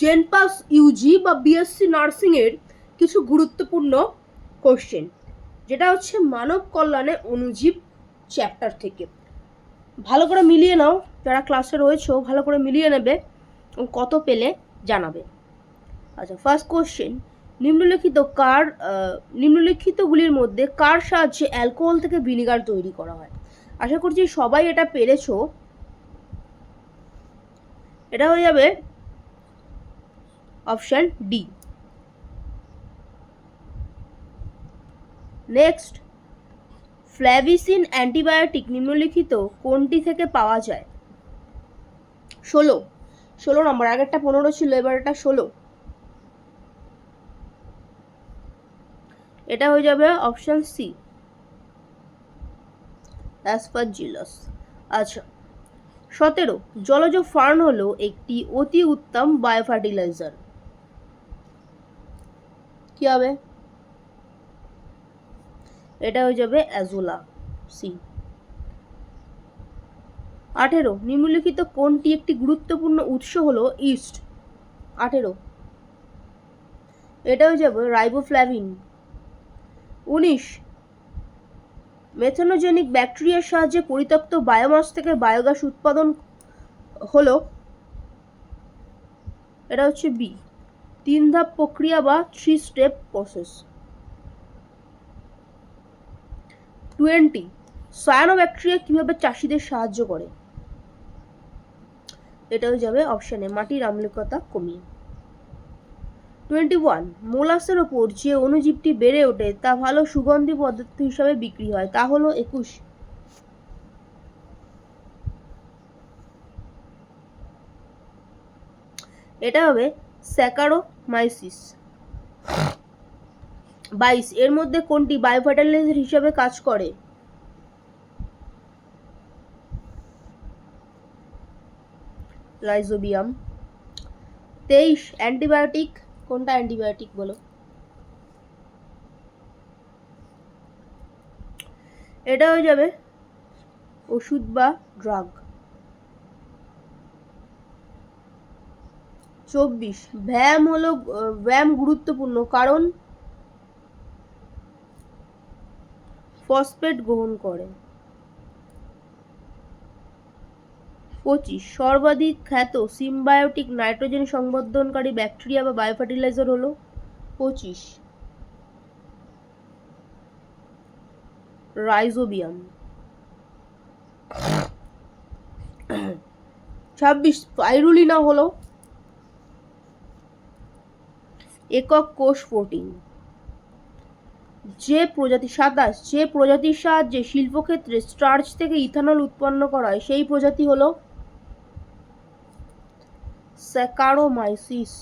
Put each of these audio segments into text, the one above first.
জেনপাস Yuji বা BSc নার্সিংয়ের কিছু গুরুত্বপূর্ণ কোশ্চেন, যেটা হচ্ছে মানব কল্যাণে অনুজীব চ্যাপ্টার থেকে। ভালো করে মিলিয়ে নাও, যারা ক্লাসে রয়েছেও ভালো করে মিলিয়ে নেবে কত পেলে জানাবে। আচ্ছা ফার্স্ট কোশ্চেন নিম্নলিখিত কার নিম্নলিখিতগুলির মধ্যে কার সাহায্যে অ্যালকোহল থেকে ভিনিগার তৈরি করা হয়? আশা করছি সবাই এটা পেরেছ। এটা হয়ে যাবে option D. Next, flavicin antibiotic নিম্নলিখিত কোনটি থেকে পাওয়া যায়? ষোলো। ষোলো নম্বর, আগেরটা পনেরো ছিল এবার এটা ষোলো। এটা হয়ে যাবে অপশন সি। অ্যাসপারজিলাস। আচ্ছা সতেরো। জলজ ফার্ন হলো একটি অতি উত্তম বায়োফার্টিলাইজার কি হবে? এটা হয়ে যাবে অ্যাজোলা সি আঠেরো, নিম্নলিখিত কোনটি একটি গুরুত্বপূর্ণ উৎস হলো ইস্ট? আঠেরো। এটা হয়ে যাবে রাইবোফ্ল্যাভিন উনিশ, মেথনোজেনিক ব্যাকটেরিয়ার সাহায্যে পরিত্যক্ত বায়োমাস থেকে বায়োগ্যাস উৎপাদন হলো, এটা হচ্ছে বি তিন ধাপ প্রক্রিয়া বা three step process twenty cyanobacteria কীভাবে চাষিদের সাহায্য করে? এটা হয়ে যাবে অপশানে মাটির আম্লিকতা কমিয়ে। টোয়েন্টি ওয়ান মোলাসের ওপর যে অণুজীবটি বেড়ে ওঠে, তা ভালো সুগন্ধি পদার্থ হিসাবে বিক্রি হয়, তা হলো একুশ। এটা হবে স্যাকারোমাইসিস বাইশ এর মধ্যে কোনটি বায়োফার্টিলাইজার হিসাবে কাজ করে? রাইজোবিয়াম তেইশ অ্যান্টিবায়োটিক কোনটা অ্যান্টিবায়োটিক বলো? এটা হয়ে যাবে ওষুধ বা ড্রাগ চব্বিশ। ব্যায়াম হলো ব্যায়াম গুরুত্বপূর্ণ কারণ ফসফেট গ্রহণ করে। পঁচিশ। সর্বাধিক খ্যাত সিম্বায়োটিক নাইট্রোজেন সংবর্ধনকারী ব্যাকটেরিয়া বা বায়োফার্টিলাইজার হলো পঁচিশ। রাইজোবিয়াম। ছাব্বিশ। পাইরুলিনা হলো একক কোষ প্রোটিন। যে প্রজাতি সাতাশ যে প্রজাতির সাহায্যে শিল্পক্ষেত্রে স্টার্চ থেকে ইথানল উৎপন্ন করা হয়, সেই প্রজাতি হলো স্যাকারোমাইসিস।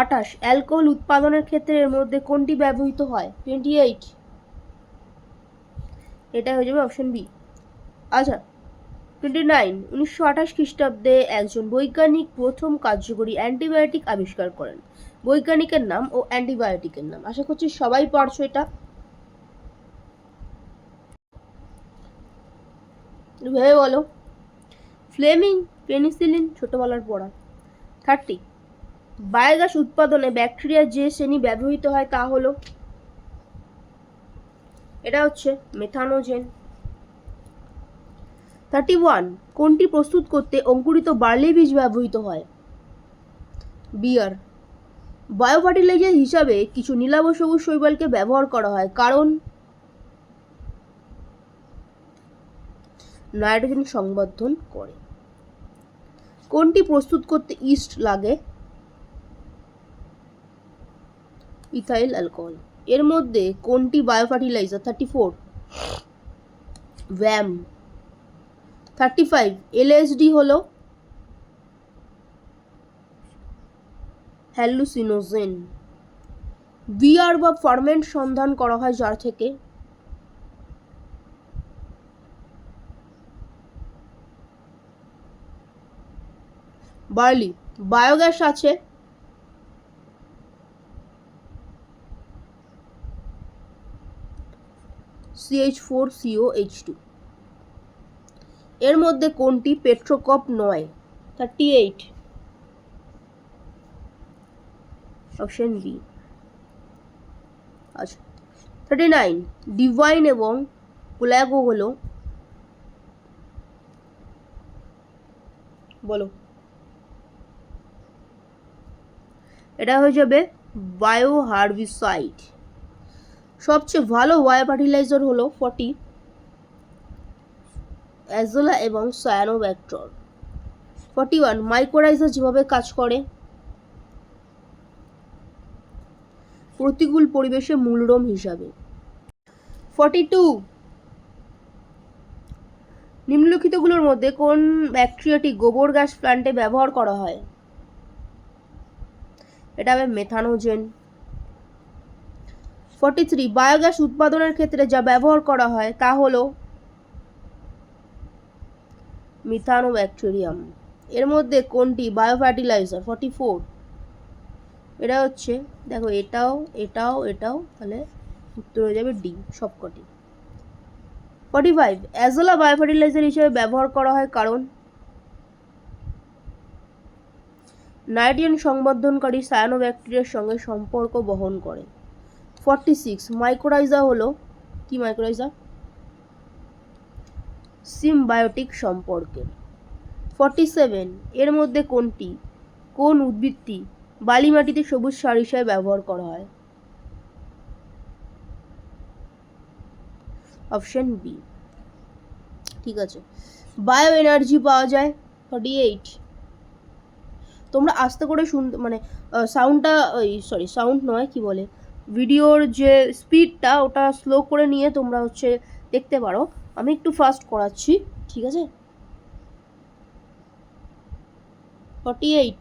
আঠাশ, অ্যালকোহল উৎপাদনের ক্ষেত্রে এর মধ্যে কোনটি ব্যবহৃত হয়? টোয়েন্টি এইট এটা হয়ে যাবে অপশন বি আচ্ছা টোয়েন্টি নাইন, উনিশশো আঠাশ খ্রিস্টাব্দে একজন বৈজ্ঞানিক প্রথম কার্যকরী অ্যান্টিবায়োটিক আবিষ্কার করেন। বৈজ্ঞানিকের নাম ও অ্যান্টিবায়োটিকের নাম। আশা করছি সবাই পারছ এটা। ভেবে বলো। ফ্লেমিং, পেনিসিলিন, ছোটবেলার পড়া। থার্টি, বায়োগ্যাস উৎপাদনে ব্যাকটেরিয়ার যে শ্রেণি ব্যবহৃত হয় তা হলো, এটা হচ্ছে মেথানোজেন থার্টি ওয়ান, কোনটি প্রস্তুত করতে অঙ্কুরিত বার্লি বীজ ব্যবহৃত হয়? বিয়ার, বায়োফার্টিলাইজার হিসাবে কিছু নীলাভ সবুজ শৈবালকে ব্যবহার করা হয়, কারণ নাইট্রোজেন সংবর্ধন করে। কোনটি প্রস্তুত করতে ইস্ট লাগে? Ethyl alcohol. এর মধ্যে কোনটি biofertiliser? Thirty four, VAM. Thirty five LSD হলো হ্যালুসিনোজেন বিয়ার বা ফার্মেন্ট সন্ধান করা হয় যার থেকে। বার্লি বায়োগ্যাস আছে। C H four C O H two এর মধ্যে কোনটি পেট্রোকপ নয়? থার্টি এইট অপশন বি আচ্ছা থার্টি নাইন ডিভাইন এবং প্লাগো হলো। বলো। এটা হয়ে যাবে বায়ো হার্বিসাইড সবচেয়ে ভালো বায়ো ফার্টিলাইজার হলো ফর্টি অ্যাজোলা এবং সায়ানোব্যাক্টর ফর্টি ওয়ান মাইক্রোরাইজার যেভাবে কাজ করে, প্রতিকূল পরিবেশে মূলরোম হিসাবে। ফর্টি টু, নিম্নলিখিতগুলোর মধ্যে কোন ব্যাকটেরিয়াটি গোবর গ্যাস প্ল্যান্টে ব্যবহার করা হয়? এটা হবে মেথানোজেন ফর্টি থ্রি, বায়োগ্যাস উৎপাদনের ক্ষেত্রে যা ব্যবহার করা হয় তা হলো মিথানোব্যাকটেরিয়াম। এর মধ্যে কোনটি? বায়োফার্টিলাইজার ফর্টি ফোর এটা হচ্ছে, দেখো, এটাও এটাও এটাও, তাহলে উত্তর হয়ে যাবে ডি, সবকটি। ফর্টি ফাইভ অ্যাজোলা বায়োফার্টিলাইজার হিসেবে ব্যবহার করা হয় কারণ? নাইট্রিয়ান সংবর্ধনকারী সায়ানোব্যাকটেরিয়ার সঙ্গে সম্পর্ক বহন করে। ফর্টি সিক্স মাইক্রোরাইজা হলো, কি মাইক্রোরাইজা সিমবায়োটিক সম্পর্কে। ফর্টি সেভেন এর মধ্যে কোনটি? কোন উদ্ভিদটি বালি মাটিতে সবুজ সার হিসাবে ব্যবহার করা হয়? অপশন বি ঠিক আছে। বায়ো এনার্জি পাওয়া যায় ফর্টি এইট তোমরা আস্তে করে শুন মানে সাউন্ডটা ওই সরি সাউন্ড নয়, কি বলে? ভিডিওর যে স্পিডটা ওটা স্লো করে নিয়ে তোমরা হচ্ছে দেখতে পারো। আমি একটু ফাস্ট করাচ্ছি, ঠিক আছে? ফর্টি এইট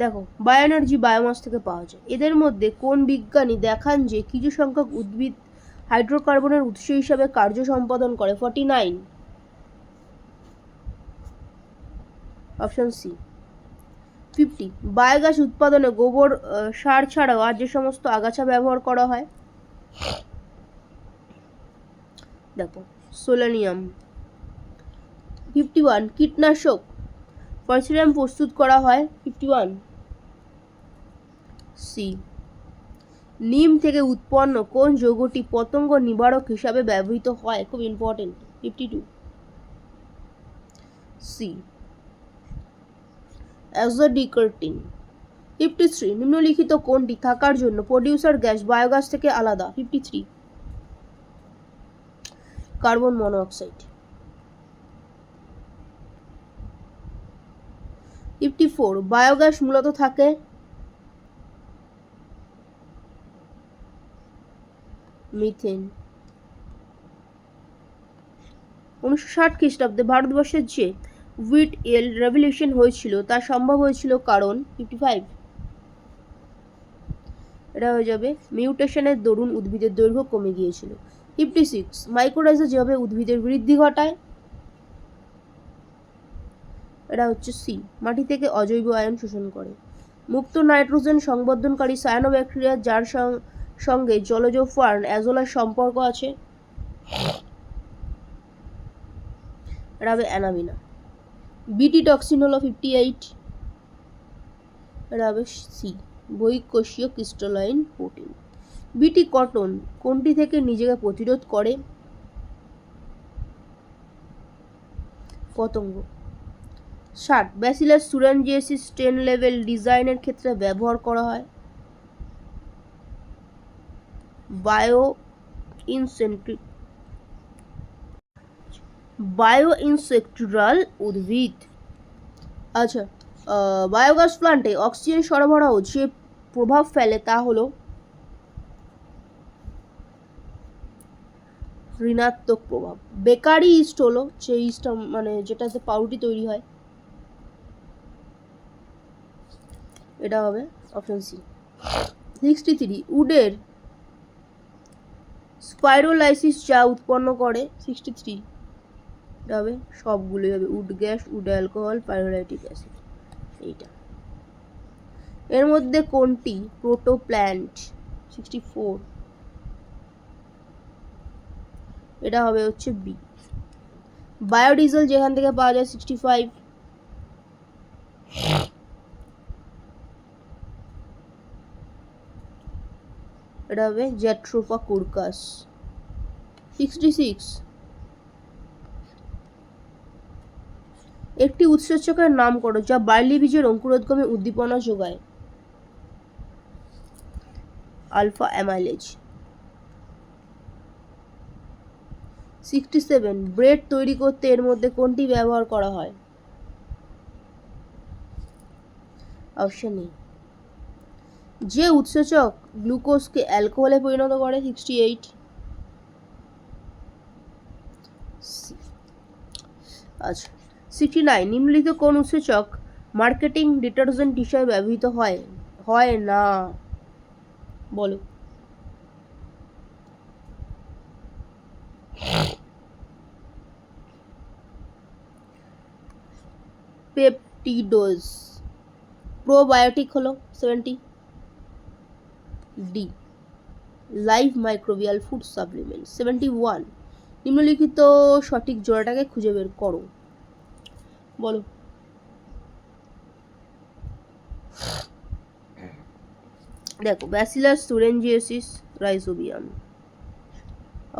দেখো বায়ো এনার্জি বায়োমাস থেকে পাওয়া যায়। এদের মধ্যে কোন বিজ্ঞানী দেখান যে কিছু সংখ্যক উদ্ভিদ হাইড্রোকার্বনের উৎস হিসাবে কার্য সম্পাদন করে? Forty nine option C fifty. Biogas উৎপাদনে গোবর সার ছাড়াও আর যে সমস্ত আগাছা ব্যবহার করা হয়? দেখো, সোলানিয়াম। ফিফটি ওয়ান, কীটনাশক। পরশুরাম প্রস্তুত করা হয় ফিফটি ওয়ান। সি, নিম থেকে উৎপন্ন কোন যৌগটি পতঙ্গ নিবারক হিসাবে ব্যবহৃত হয়? খুব important fifty two C azadirachtin fifty three নিম্নলিখিত কোনটি থাকার জন্য প্রডিউসার গ্যাস বায়োগ্যাস থেকে আলাদা? Fifty three carbon monoxide fifty four biogas মূলত থাকে মিথেন উনিশশো ষাট খ্রিস্টাব্দে ভারতবর্ষের যে উইট এল রেভলিউশন হয়েছিল তা সম্ভব হয়েছিল কারণ ফিফটি ফাইভ এটা হয়ে যাবে মিউটেশনের দরুন উদ্ভিদের দৈর্ঘ্য কমে গিয়েছিল। ফিফটি সিক্স মাইক্রোরাইজার যেভাবে উদ্ভিদের বৃদ্ধি ঘটায়, এটা হচ্ছে সি মাটি থেকে অজৈব আয়ন শোষণ করে। মুক্ত নাইট্রোজেন সংবর্ধনকারী সায়ানোব্যাকটেরিয়া যার সঙ্গে জলজ ফার্ন অ্যাজোলার সম্পর্ক আছে। হবে অ্যানামিনা বিটি টক্সিন হলো ফিফটি এইট হবে সি বহিঃকোষীয় ক্রিস্টালাইন প্রোটিন বিটি কটন কোনটি থেকে নিজেকে প্রতিরোধ করে? পতঙ্গ। ষাট ব্যাসিলাস সুরানজিয়াসিস স্টেন লেভেল ডিজাইনের ক্ষেত্রে ব্যবহার করা হয়। বায়ো ইনসেন্ট্রি বায়ো ইনসেক্টুরাল উদ্ভিদ। আচ্ছা বায়োগ্যাস প্লান্টে অক্সিজেন সরবরাহ যে প্রভাব ফেলে তা হলো ঋণাত্মক প্রভাব। বেকারি ইস্ট হলো, যে ইস্টটা মানে যেটাতে পাউরুটি তৈরি হয়। এটা হবে অপশন সি সিক্সটি থ্রি উডের স্পাইরোলাইসিস যা উৎপন্ন করে। সিক্সটি থ্রি হবে, সবগুলোই হবে। Wood gas, wood alcohol, pyrolytic acid. এইটা। এর মধ্যে কোনটি? প্রোটোপ্ল্যান্ট সিক্সটি ফোর। এটা হবে হচ্ছে বি। বায়োডিজেল যেখান থেকে পাওয়া যায় সিক্সটি ফাইভ। এটা হবে জ্যাট্রোপা কুরকাস। Sixty six. একটি উৎসেচকের নাম করো, যা বার্লি বীজের অঙ্কুরোদ্গমে উদ্দীপনা যোগায়। Alpha amylase. Sixty seven, bread তৈরি করতে এর মধ্যে কোনটি ব্যবহার করা হয়? অপশন নেই যে উৎসেচক গ্লুকোজকে অ্যালকোহলে পরিণত করে, সিক্সটি এইট। আচ্ছা। সিক্সটি নাইন নিম্নলিখিত কোন উৎসেচক মার্কেটিং ডিটারজেন্ট হিসাবে ব্যবহৃত হয়? হয় না। বলো। পেপটিডোজ। প্রোবায়োটিক হলো seventy D. Live microbial food supplement, seventy one. নিম্নলিখিত সঠিক জোড়াটাকে খুঁজে বের করো। বলো। দেখো bacillus thuringiensis rhizobium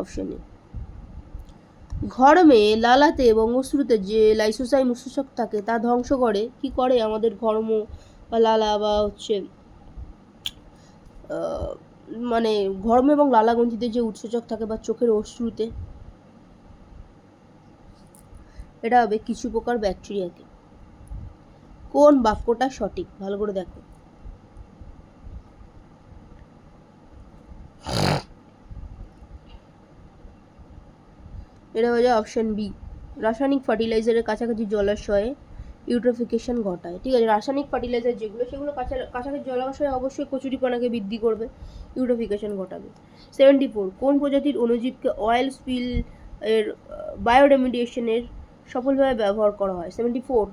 option A ঘরমে লালাতে এবং অশ্রুতে যে লাইসোসাইম উৎসেচক থাকে, তা ধ্বংস করে। কি করে? আমাদের ঘর্ম বা লালা বা হচ্ছে মানে ঘর্ম এবং লালাগ্রন্থিতে যে উৎসেচক থাকে বা চোখের অশ্রুতে। এটা হবে কিছু প্রকার ব্যাকটেরিয়াকে কোন বাক্যটা সঠিক? ভালো করে দেখো। এটা হয়ে যায় অপশন বি রাসায়নিক ফার্টিলাইজারের কাছাকাছি জলাশয়ে ইউট্রোফিকেশন ঘটায়। ঠিক আছে, রাসায়নিক ফার্টিলাইজার যেগুলো, সেগুলো কাছা- কাছাকাছি জলাশয়ে অবশ্যই কচুরিপানাকে বৃদ্ধি করবে ইউট্রোফিকেশন ঘটাবে। সেভেন্টি ফোর কোন প্রজাতির অণুজীবকে অয়েল স্পিল এর বায়োডেমিডিয়েশনের সফলভাবে ব্যবহার করা হয়। Seventy four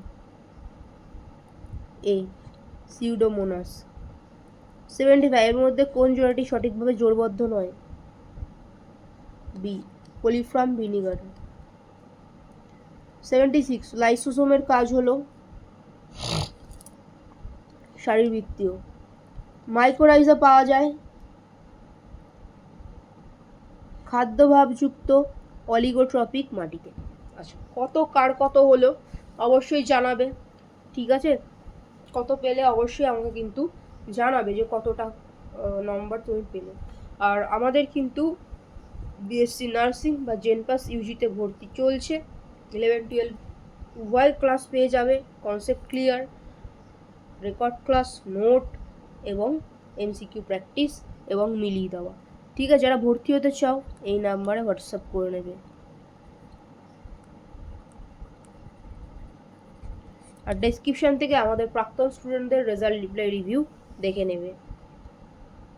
A pseudomonas seventy ফাইভের মধ্যে কোন জোড়াটি সঠিকভাবে জোরবদ্ধ নয়? বি পলিফ্রাম ভিনিগার সেভেন্টি সিক্স লাইসোসোমের কাজ হলো শারীরবৃত্তীয়। মাইক্রোরাইজা পাওয়া যায়। খাদ্যভাবযুক্ত অলিগোট্রপিক মাটিতে। আচ্ছা কত কার কত হলো অবশ্যই জানাবে। ঠিক আছে? কত পেলে অবশ্যই আমাকে কিন্তু জানাবে যে কতটা নম্বর তুমি পেলে। আর আমাদের কিন্তু বিএসসি নার্সিং বা জেনপাস ইউজিতে ভর্তি চলছে। ইলেভেন টুয়েলভ উভয় ক্লাস পেয়ে যাবে concept clear record class note এবং এমসিকিউ প্র্যাকটিস এবং মিলিয়ে দেওয়া। ঠিক আছে, যারা ভর্তি হতে চাও, এই নাম্বারে হোয়াটসঅ্যাপ করে নেবে। আর ডেসক্রিপশন থেকে আমাদের প্রাক্তন স্টুডেন্টদের রেজাল্ট রিপ্লাই রিভিউ দেখে নেবে।